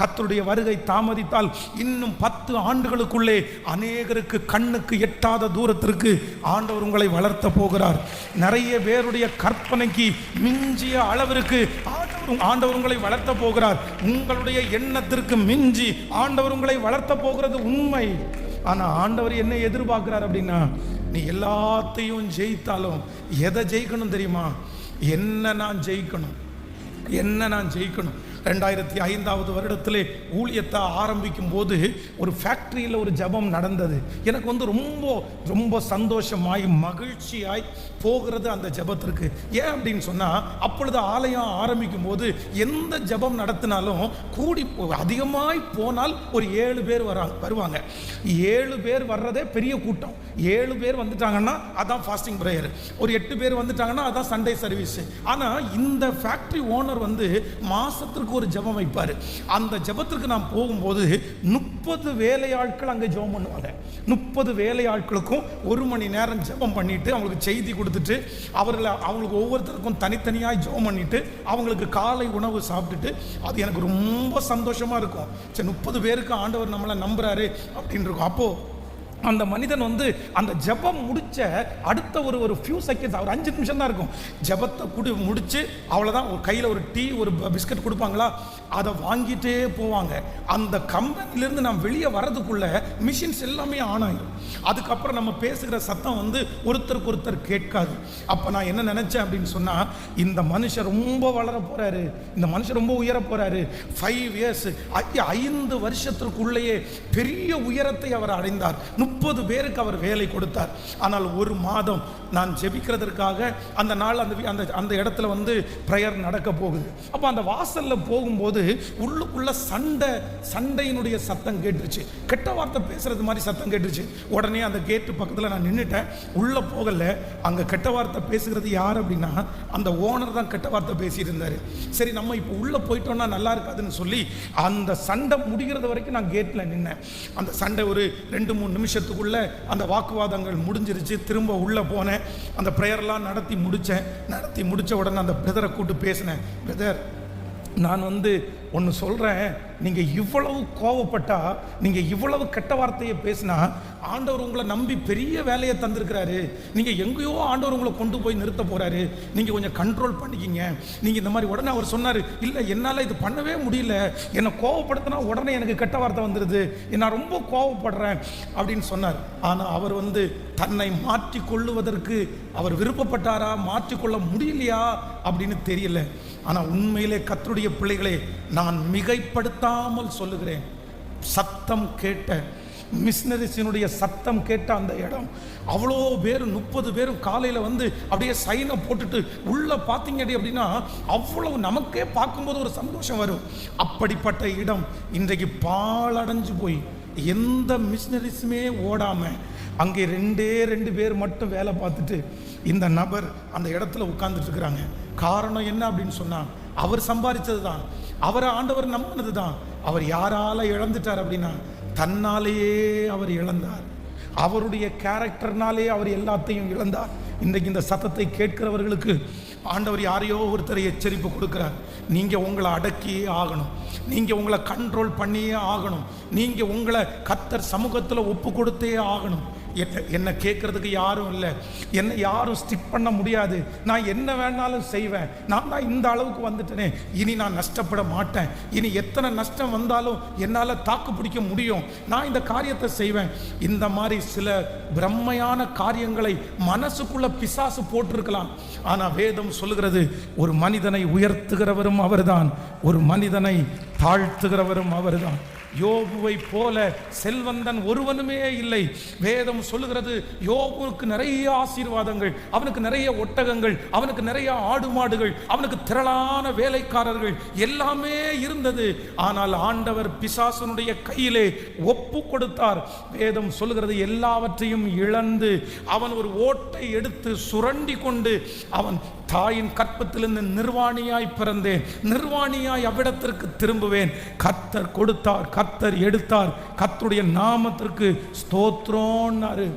கத்தருடைய வருகை தாமதித்தால் இன்னும் பத்து ஆண்டுகளுக்குள்ளே அநேகருக்கு கண்ணுக்கு எட்டாத தூரத்திற்கு ஆண்டவர் உங்களை வளர்த்த போகிறார். நிறைய பேருடைய கற்பனைக்கு மிஞ்சிய அளவிற்கு ஆண்டவர் ஆண்டவர் உங்களை வளர்த்த போகிறார். உங்களுடைய எண்ணத்திற்கு மிஞ்சி ஆண்டவர் உங்களை வளர்த்த போகிறது உண்மை. ஆனா ஆண்டவர் என்ன எதிர்பார்க்கிறார் அப்படின்னா நீ எல்லாத்தையும் ஜெயித்தாலும் எதை ஜெயிக்கணும் தெரியுமா? என்ன நான் ஜெயிக்கணும்? என்ன நான் ஜெயிக்கணும்? ரெண்டாயிரத்தி ஐந்தாவது வருடத்திலே ஊழியத்தை ஆரம்பிக்கும் போது ஒரு ஃபேக்ட்ரியில் ஒரு ஜெபம் நடந்தது. எனக்கு வந்து ரொம்ப ரொம்ப சந்தோஷமாய் மகிழ்ச்சியாய் போகிறது அந்த ஜெபத்திற்கு. ஏன் அப்படின்னு சொன்னால் அப்பொழுது ஆலயம் ஆரம்பிக்கும் போது எந்த ஜெபம் நடத்தினாலும் கூடி போ- அதிகமாய் போனால் ஒரு ஏழு பேர் வராங்க வருவாங்க. ஏழு பேர் வர்றதே பெரிய கூட்டம். ஏழு பேர் வந்துட்டாங்கன்னா அதான் ஃபாஸ்டிங் ப்ரேயர் ஒரு எட்டு பேர் வந்துட்டாங்கன்னா அதான் சண்டே சர்வீஸ் ஆனால் இந்த ஃபேக்ட்ரி ஓனர் வந்து மாசத்திற்கு ஒரு ஜெபம் வைப்பார். அந்த ஜெபத்திற்கு நான் போகும்போது முப்பது வேலையாட்கள் அங்கே ஜெபம் பண்ணுவாங்க. முப்பது வேலையாட்களுக்கும் ஒரு மணி நேரம் ஜெபம் பண்ணிட்டு அவங்களுக்கு செய்தி கொடுத்துட்டு அவர்களை அவங்களுக்கு ஒவ்வொருத்தருக்கும் தனித்தனியாக ஜெபம் பண்ணிட்டு அவங்களுக்கு காலை உணவு சாப்பிட்டுட்டு அது எனக்கு ரொம்ப சந்தோஷமாக இருக்கும். சரி முப்பது பேருக்கு ஆண்டவர் நம்மளை நம்புறாரு அப்படின்னு இருக்கும். அப்போது அந்த மனிதன் வந்து அந்த ஜெபம் முடிச்ச அடுத்த ஒரு ஒரு ஃபியூ செகண்ட்ஸ் ஒரு அஞ்சு நிமிஷம் தான் இருக்கும். ஜெபத்தை குடி முடிச்சு அவ்வளோதான் ஒரு கையில் ஒரு டீ ஒரு பிஸ்கட் கொடுப்பாங்களா? அதை வாங்கிட்டே போவாங்க. அந்த கம்பெனிலேருந்து நம்ம வெளியே வர்றதுக்குள்ள மிஷின்ஸ் எல்லாமே ஆன் ஆகிடும் அதுக்கப்புறம் நம்ம பேசுகிற சத்தம் வந்து ஒருத்தருக்கு ஒருத்தர் கேட்காது. அப்போ நான் என்ன நினச்சேன் அப்படின்னு சொன்னால் இந்த மனுஷன் ரொம்ப வளர போகிறாரு இந்த மனுஷன் ரொம்ப உயர போகிறாரு ஃபைவ் இயர்ஸ் ஐந்து வருஷத்திற்குள்ளேயே பெரிய உயரத்தை அவர் அடைந்தார். முப்பது பேருக்கு அவர் வேலை கொடுத்தார். ஆனால் ஒரு மாதம் நான் ஜெபிக்கிறதற்காக அந்த நாள் அந்த அந்த அந்த இடத்துல வந்து ப்ரேயர் நடக்க போகுது. அப்போ அந்த வாசலில் போகும்போது உள்ளுக்குள்ள சண்டை சண்டையினுடைய சத்தம் கேட்டுருச்சு. கெட்ட வார்த்தை பேசுறது மாதிரி சத்தம் கேட்டுருச்சு. உடனே அந்த கேட்டு பக்கத்தில் நான் நின்றுட்டேன் உள்ளே போகல. அங்கே கெட்ட வார்த்தை பேசுகிறது யார் அப்படின்னா அந்த ஓனர் தான் கெட்ட வார்த்தை பேசிட்டு சரி நம்ம இப்போ உள்ளே போயிட்டோம்னா நல்லா இருக்காதுன்னு சொல்லி அந்த சண்டை முடிகிறது வரைக்கும் நான் கேட்டில் நின்னேன். அந்த சண்டை ஒரு ரெண்டு மூணு நிமிஷம் நிமிஷத்துக்குள்ளே அந்த வாக்குவாதங்கள் முடிஞ்சிருச்சு. திரும்ப உள்ளே போனேன். அந்த ப்ரேயர்லாம் நடத்தி முடித்தேன் நடத்தி முடித்த உடனே அந்த பிரதரை கூப்பிட்டு பேசினேன். பிரதர் நான் வந்து ஒன்று சொல்கிறேன் நீங்கள் இவ்வளவு கோவப்பட்டால் நீங்கள் இவ்வளவு கெட்ட வார்த்தையை பேசினா ஆண்டவர் உங்களை நம்பி பெரிய வேலையை தந்திருக்கிறாரு. நீங்கள் எங்கேயோ ஆண்டவர் உங்களை கொண்டு போய் நிறுத்த போகிறாரு நீங்கள் கொஞ்சம் கண்ட்ரோல் பண்ணிக்கிங்க. நீங்கள் இந்த மாதிரி உடனே அவர் சொன்னார் இல்லை என்னால் இது பண்ணவே முடியல. என்னை கோவப்படுத்தினா உடனே எனக்கு கெட்ட வார்த்தை வந்துடுது நான் ரொம்ப கோவப்படுறேன். அப்படின்னு சொன்னார். ஆனால் அவர் வந்து தன்னை மாற்றி கொள்ளுவதற்கு அவர் விருப்பப்பட்டாரா? மாற்றிக்கொள்ள முடியலையா? அப்படின்னு தெரியல. ஆனால் உண்மையிலே கத்தருடைய பிள்ளைகளே நான் மிகைப்படுத்தாமல் சொல்லுகிறேன். சத்தம் கேட்ட மிஷினரிஸினுடைய சத்தம் கேட்ட அந்த இடம் அவ்வளோ பேர் முப்பது பேரும் காலையில் வந்து அப்படியே சைனை போட்டுட்டு உள்ளே பார்த்தீங்க அப்படின்னா அவ்வளவு நமக்கே பார்க்கும்போது ஒரு சந்தோஷம் வரும். அப்படிப்பட்ட இடம் இன்றைக்கு பாழடைஞ்சு போய் எந்த மிஷினரிஸுமே ஓடாமல் அங்கே ரெண்டே ரெண்டு பேர் மட்டும் வேலை பார்த்துட்டு இந்த நபர் அந்த இடத்துல உட்காந்துட்டு இருக்கிறாங்க. காரணம் என்ன அப்படின்னு சொன்னால் அவர் சம்பாதிச்சது தான் அவரை ஆண்டவர் நம்பினது தான் அவர் யாரால இழந்துட்டார் அப்படின்னா தன்னாலேயே அவர் இழந்தார். அவருடைய கேரக்டர்னாலே அவர் எல்லாத்தையும் இழந்தார். இன்றைக்கு இந்த சத்தத்தை கேட்கிறவர்களுக்கு ஆண்டவர் யாரையோ ஒருத்தரை எச்சரிப்பு கொடுக்கிறார். நீங்கள் உங்களை அடக்கியே ஆகணும். நீங்கள் உங்களை கண்ட்ரோல் பண்ணியே ஆகணும். நீங்கள் உங்களை கத்தர் சமூகத்தில் ஒப்பு கொடுத்தே ஆகணும். என்ன என்ன கேட்கறதுக்கு யாரும் இல்லை. என்னை யாரும் ஸ்டிக் பண்ண முடியாது. நான் என்ன வேணாலும் செய்வேன். நான் தான் இந்த அளவுக்கு வந்துட்டேனே. இனி நான் நஷ்டப்பட மாட்டேன். இனி எத்தனை நஷ்டம் வந்தாலும் என்னால் தாக்கு பிடிக்க முடியும். நான் இந்த காரியத்தை செய்வேன். இந்த மாதிரி சில பிரம்மையான காரியங்களை மனசுக்குள்ள பிசாசு போட்டிருக்கலாம். ஆனால் வேதம் சொல்லுகிறது ஒரு மனிதனை உயர்த்துகிறவரும் அவர்தான். ஒரு மனிதனை தாழ்த்துகிறவரும் அவர்தான். யோபுவை போல செல்வந்தன் ஒருவனுமே இல்லை. வேதம் சொல்லுகிறது யோபுவுக்கு நிறைய ஆசீர்வாதங்கள் அவனுக்கு நிறைய ஒட்டகங்கள் அவனுக்கு நிறைய ஆடு மாடுகள் அவனுக்கு திரளான வேலைக்காரர்கள் எல்லாமே இருந்தது. ஆனால் ஆண்டவர் பிசாசனுடைய கையிலே ஒப்பு கொடுத்தார். வேதம் சொல்லுகிறது எல்லாவற்றையும் இழந்து அவன் ஒரு ஓட்டை எடுத்து சுரண்டி கொண்டு அவன் தாயின் கற்பத்திலிருந்து நிர்வாணியாய் பிறந்தேன். நிர்வாணியாய் அவ்விடத்திற்கு திரும்புவேன். கத்தர் கொடுத்தார் கத்தர் எடுத்தார். கத்தருடைய நாமத்திற்கு ஸ்தோத்ரோன்னாரு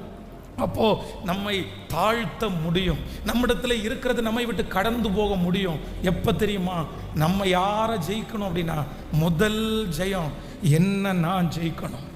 அப்போ நம்மை தாழ்த்த முடியும். நம்மிடத்துல இருக்கிறது நம்மை விட்டு கடந்து போக முடியும். எப்போ தெரியுமா? நம்ம யாரை ஜெயிக்கணும் அப்படின்னா முதல் ஜெயம் என்ன நான் ஜெயிக்கணும்?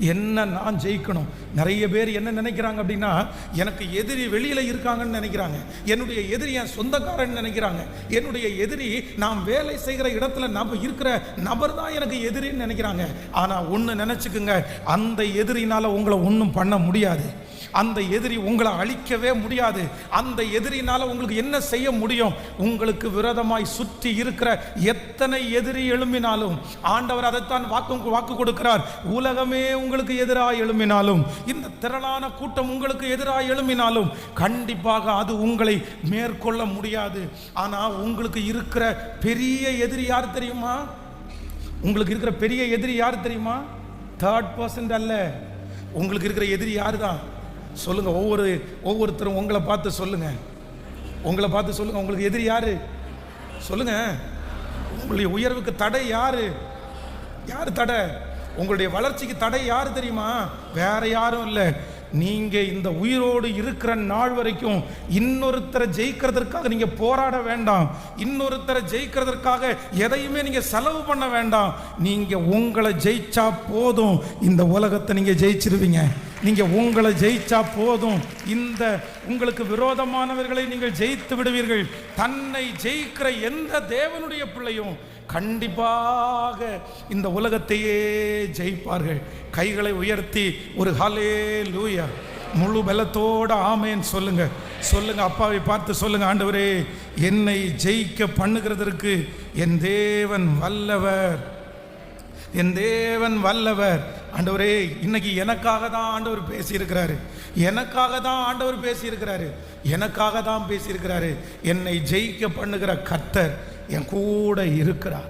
என்ன நான் ஜெயிக்கணும்? நிறைய பேர் என்ன நினைக்கிறாங்க அப்படின்னா எனக்கு எதிரி வெளியில் இருக்காங்கன்னு நினைக்கிறாங்க. என்னுடைய எதிரி என் சொந்தக்காரன் நினைக்கிறாங்க. என்னுடைய எதிரி நாம் வேலை செய்கிற இடத்துல நம்ம இருக்கிற நபர் தான் எனக்கு எதிரின்னு நினைக்கிறாங்க. ஆனால் ஒன்று நினச்சிக்குங்க அந்த எதிரினால் உங்களை ஒன்றும் பண்ண முடியாது. அந்த எதிரி உங்களை அழிக்கவே முடியாது. அந்த எதிரினால உங்களுக்கு என்ன செய்ய முடியும்? உங்களுக்கு விரோதமாய் சுற்றி இருக்கிற எத்தனை எதிரி எழும்பினாலும் ஆண்டவர் அதைத்தான் வாக்கு வாக்கு கொடுக்கிறார். உலகமே உங்களுக்கு எதிராக எழும்பினாலும் இந்த திரளான கூட்டம் உங்களுக்கு எதிராக எழும்பினாலும் கண்டிப்பாக அது உங்களை மேற்கொள்ள முடியாது. ஆனால் உங்களுக்கு இருக்கிற பெரிய எதிரி யார் தெரியுமா? உங்களுக்கு இருக்கிற பெரிய எதிரி யார் தெரியுமா? தேர்ட் பர்சன்ட் அல்ல. உங்களுக்கு இருக்கிற எதிரி யார் தான் சொல்லுங்க ஒவ்வொரு ஒவ்வொருத்தரும் உங்களை பார்த்து சொல்லுங்க. உங்களை பார்த்து சொல்லுங்க உங்களுக்கு எதிரி யாரு? சொல்லுங்க. உங்களுடைய உயர்வுக்கு தடை யாரு? யார் தடை? உங்களுடைய வளர்ச்சிக்கு தடை யார் தெரியுமா? வேற யாரும் இல்லை. நீங்க இந்த உயிரோடு இருக்கிற நாள் வரைக்கும் இன்னொருத்தரை ஜெயிக்கிறதற்காக நீங்க போராட வேண்டாம். இன்னொருத்தரை ஜெயிக்கிறதற்காக எதையுமே நீங்க செலவு பண்ண வேண்டாம். நீங்க உங்களை ஜெயிச்சா போதும். இந்த உலகத்தை நீங்க ஜெயிச்சிருவீங்க. நீங்கள் உங்களை ஜெயிச்சா போதும். இந்த உங்களுக்கு விரோதமானவர்களை நீங்கள் ஜெயித்து விடுவீர்கள். தன்னை ஜெயிக்கிற எந்த தேவனுடைய பிள்ளையும் கண்டிப்பாக இந்த உலகத்தையே ஜெயிப்பார்கள். கைகளை உயர்த்தி ஒரு ஹலே லூயா முழு பலத்தோட ஆமேன்னு சொல்லுங்க. சொல்லுங்க அப்பாவை பார்த்து சொல்லுங்க ஆண்டவரே என்னை ஜெயிக்க பண்ணுகிறதற்கு என் தேவன் வல்லவர். என் தேவன் வல்லவர். ஆண்டவரே இன்னைக்கு எனக்காக தான் ஆண்டவர் பேசியிருக்கிறாரு. எனக்காக தான் ஆண்டவர் பேசியிருக்கிறாரு. எனக்காக தான் பேசியிருக்கிறாரு. என்னை ஜெயிக்க பண்ணுகிற கத்தர் என் கூட இருக்கிறார்.